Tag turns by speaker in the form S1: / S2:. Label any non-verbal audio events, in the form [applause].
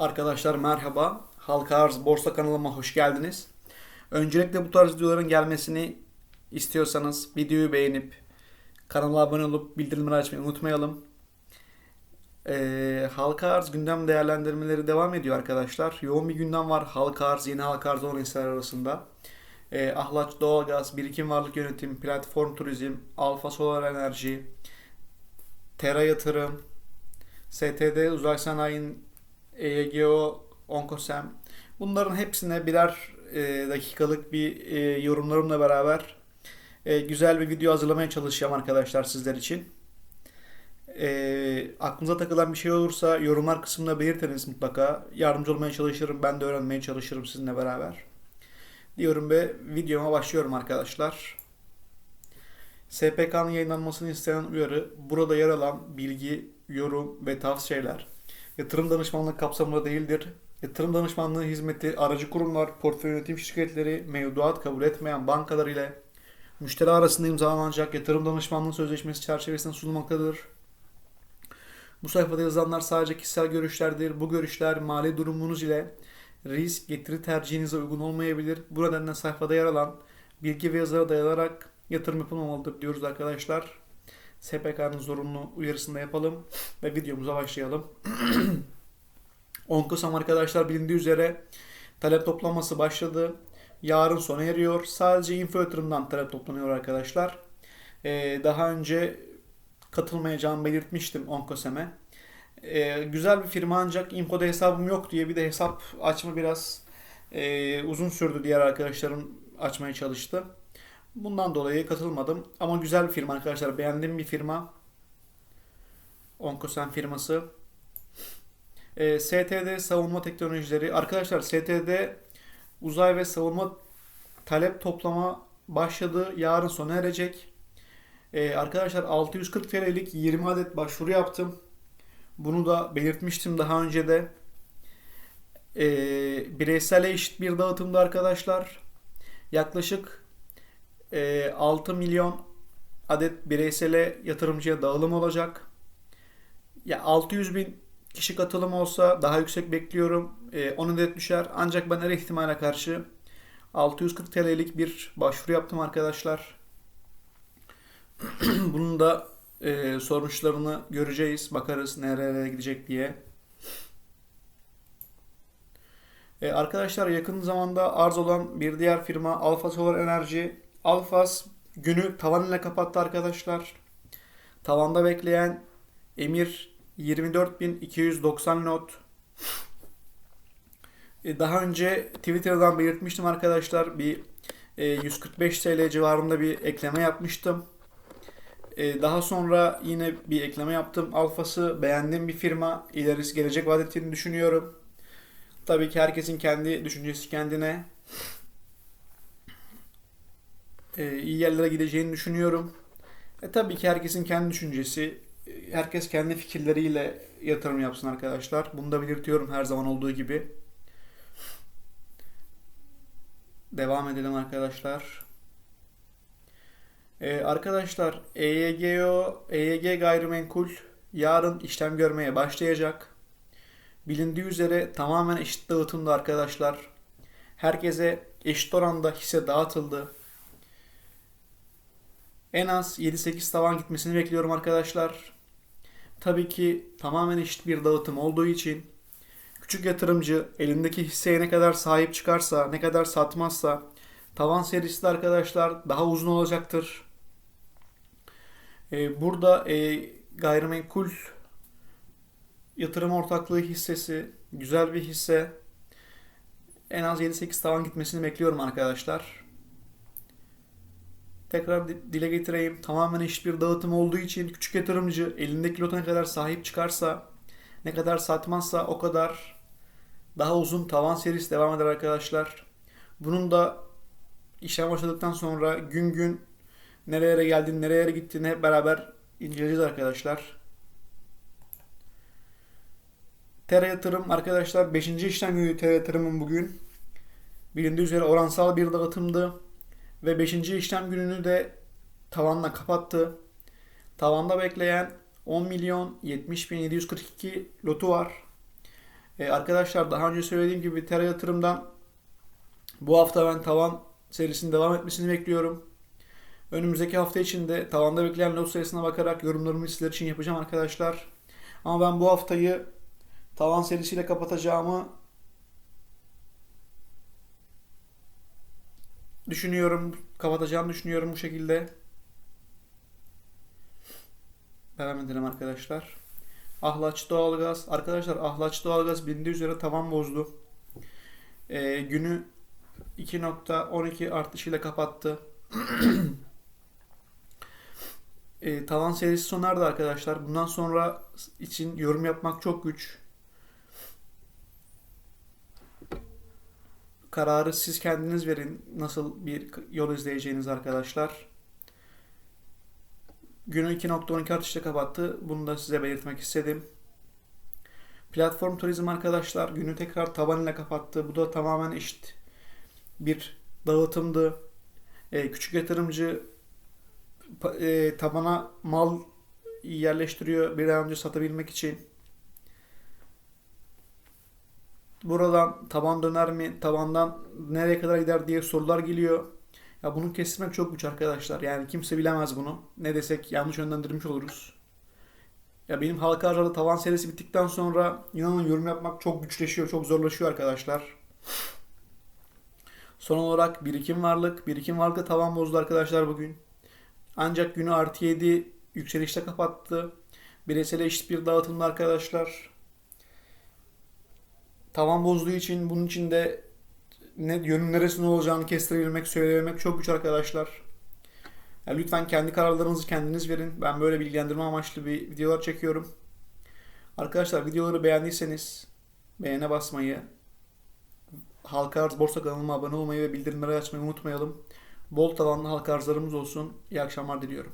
S1: Arkadaşlar merhaba. Halka Arz Borsa kanalıma hoş geldiniz. Öncelikle bu tarz videoların gelmesini istiyorsanız videoyu beğenip kanala abone olup bildirimleri açmayı unutmayalım. Ee, halka Arz gündem değerlendirmeleri devam ediyor arkadaşlar. Yoğun bir gündem var Halka Arz, yeni Halka Arz olan arasında. Ee, Ahlaç Doğalgaz, Birikim Varlık Yönetim, Platform Turizm, Alfa Solar Enerji, Tera Yatırım, STD Uzak Sanayi'nin EYGO, Onkosem bunların hepsine birer e, dakikalık bir e, yorumlarımla beraber e, güzel bir video hazırlamaya çalışacağım arkadaşlar sizler için. E, aklınıza takılan bir şey olursa yorumlar kısmında belirtiniz mutlaka. Yardımcı olmaya çalışırım. Ben de öğrenmeye çalışırım sizinle beraber. Diyorum ve videoma başlıyorum arkadaşlar. SPK'nın yayınlanmasını istenen uyarı burada yer alan bilgi, yorum ve tavsiyeler yatırım danışmanlık kapsamında değildir. Yatırım danışmanlığı hizmeti aracı kurumlar, portföy yönetim şirketleri, mevduat kabul etmeyen bankalar ile müşteri arasında imzalanacak yatırım danışmanlığı sözleşmesi çerçevesinde sunulmaktadır. Bu sayfada yazılanlar sadece kişisel görüşlerdir. Bu görüşler mali durumunuz ile risk getiri tercihinize uygun olmayabilir. Bu nedenle sayfada yer alan bilgi ve yazılara dayanarak yatırım yapılmamalıdır diyoruz arkadaşlar. SPK'nın zorunlu uyarısını da yapalım ve videomuza başlayalım. [clears throat] Onkosam arkadaşlar bilindiği üzere talep toplaması başladı. Yarın sona eriyor. Sadece info yatırımdan talep toplanıyor arkadaşlar. Ee, daha önce katılmayacağımı belirtmiştim Onkosem'e. Ee, güzel bir firma ancak infoda hesabım yok diye bir de hesap açma biraz e, uzun sürdü diğer arkadaşlarım açmaya çalıştı. Bundan dolayı katılmadım. Ama güzel bir firma arkadaşlar. Beğendiğim bir firma. Onkosen firması. E, STD savunma teknolojileri. Arkadaşlar STD uzay ve savunma talep toplama başladı. Yarın sona erecek. E, arkadaşlar 640 TL'lik 20 adet başvuru yaptım. Bunu da belirtmiştim daha önce de. E, bireysel eşit bir dağıtımda arkadaşlar. Yaklaşık 6 milyon adet bireysele yatırımcıya dağılım olacak. Ya 600 bin kişi katılım olsa daha yüksek bekliyorum. 10 adet düşer. Ancak ben her ihtimale karşı 640 TL'lik bir başvuru yaptım arkadaşlar. [clears throat] Bunun da e, sonuçlarını göreceğiz. Bakarız nereye gidecek diye. E, arkadaşlar yakın zamanda arz olan bir diğer firma Alfa Solar Enerji Alfas günü tavan ile kapattı arkadaşlar. Tavanda bekleyen Emir 24.290 not. E, daha önce Twitter'dan belirtmiştim arkadaşlar. Bir 145 e, TL civarında bir ekleme yapmıştım. E, daha sonra yine bir ekleme yaptım. Alfası beğendiğim bir firma. İlerisi gelecek vaat ettiğini düşünüyorum. Tabii ki herkesin kendi düşüncesi kendine e, iyi yerlere gideceğini düşünüyorum. E, tabii ki herkesin kendi düşüncesi, herkes kendi fikirleriyle yatırım yapsın arkadaşlar. Bunu da belirtiyorum her zaman olduğu gibi. Devam edelim arkadaşlar. Ee, arkadaşlar EYGO, EYG gayrimenkul yarın işlem görmeye başlayacak. Bilindiği üzere tamamen eşit dağıtımda arkadaşlar. Herkese eşit oranda hisse dağıtıldı. En az 7-8 tavan gitmesini bekliyorum arkadaşlar. Tabii ki tamamen eşit bir dağıtım olduğu için küçük yatırımcı elindeki hisseye ne kadar sahip çıkarsa, ne kadar satmazsa tavan serisi de arkadaşlar daha uzun olacaktır. Ee, burada e, gayrimenkul yatırım ortaklığı hissesi güzel bir hisse. En az 7-8 tavan gitmesini bekliyorum arkadaşlar. Tekrar dile getireyim. Tamamen eşit bir dağıtım olduğu için küçük yatırımcı elindeki lota ne kadar sahip çıkarsa, ne kadar satmazsa o kadar daha uzun tavan serisi devam eder arkadaşlar. Bunun da işlem başladıktan sonra gün gün nereye geldiğini, nereye gittiğini hep beraber inceleyeceğiz arkadaşlar. Tera yatırım arkadaşlar 5. işlem günü Tera yatırımın bugün. Bilindiği üzere oransal bir dağıtımdı. Ve 5. işlem gününü de tavanla kapattı. Tavanda bekleyen 10 milyon 70 bin 742 lotu var. E, arkadaşlar daha önce söylediğim gibi Tera Yatırım'dan bu hafta ben tavan serisinin devam etmesini bekliyorum. Önümüzdeki hafta içinde tavanda bekleyen lot sayısına bakarak yorumlarımı sizler için yapacağım arkadaşlar. Ama ben bu haftayı tavan serisiyle kapatacağımı düşünüyorum. Kapatacağımı düşünüyorum bu şekilde. Devam edelim arkadaşlar. Ahlaç doğalgaz. Arkadaşlar Ahlaç doğalgaz bilindiği üzere tavan bozdu. Ee, günü 2.12 artışıyla kapattı. [clears throat] Ee, tavan serisi sona erdi arkadaşlar. Bundan sonra için yorum yapmak çok güç. Kararı siz kendiniz verin. Nasıl bir yol izleyeceğiniz arkadaşlar. Günü 2.12 artışla kapattı. Bunu da size belirtmek istedim. Platform turizm arkadaşlar günü tekrar taban ile kapattı. Bu da tamamen eşit bir dağıtımdı. Ee, küçük yatırımcı e, tabana mal yerleştiriyor bir an önce satabilmek için. Buradan taban döner mi? Tabandan nereye kadar gider diye sorular geliyor. Ya bunu kesmek çok güç arkadaşlar. Yani kimse bilemez bunu. Ne desek yanlış yönlendirmiş oluruz. Ya benim halka arzada tavan serisi bittikten sonra inanın yorum yapmak çok güçleşiyor, çok zorlaşıyor arkadaşlar. Son olarak birikim varlık. Birikim varlıkta tavan bozdu arkadaşlar bugün. Ancak günü artı 7 yükselişte kapattı. Bireysel eşit bir dağıtımda arkadaşlar. Tavan bozduğu için bunun içinde ne yönün neresinde olacağını kestirebilmek, söyleyebilmek çok güç arkadaşlar. Ya lütfen kendi kararlarınızı kendiniz verin. Ben böyle bilgilendirme amaçlı bir videolar çekiyorum. Arkadaşlar videoları beğendiyseniz beğene basmayı, Halka Arz Borsa kanalıma abone olmayı ve bildirimleri açmayı unutmayalım. Bol tavanlı halka arzlarımız olsun. İyi akşamlar diliyorum.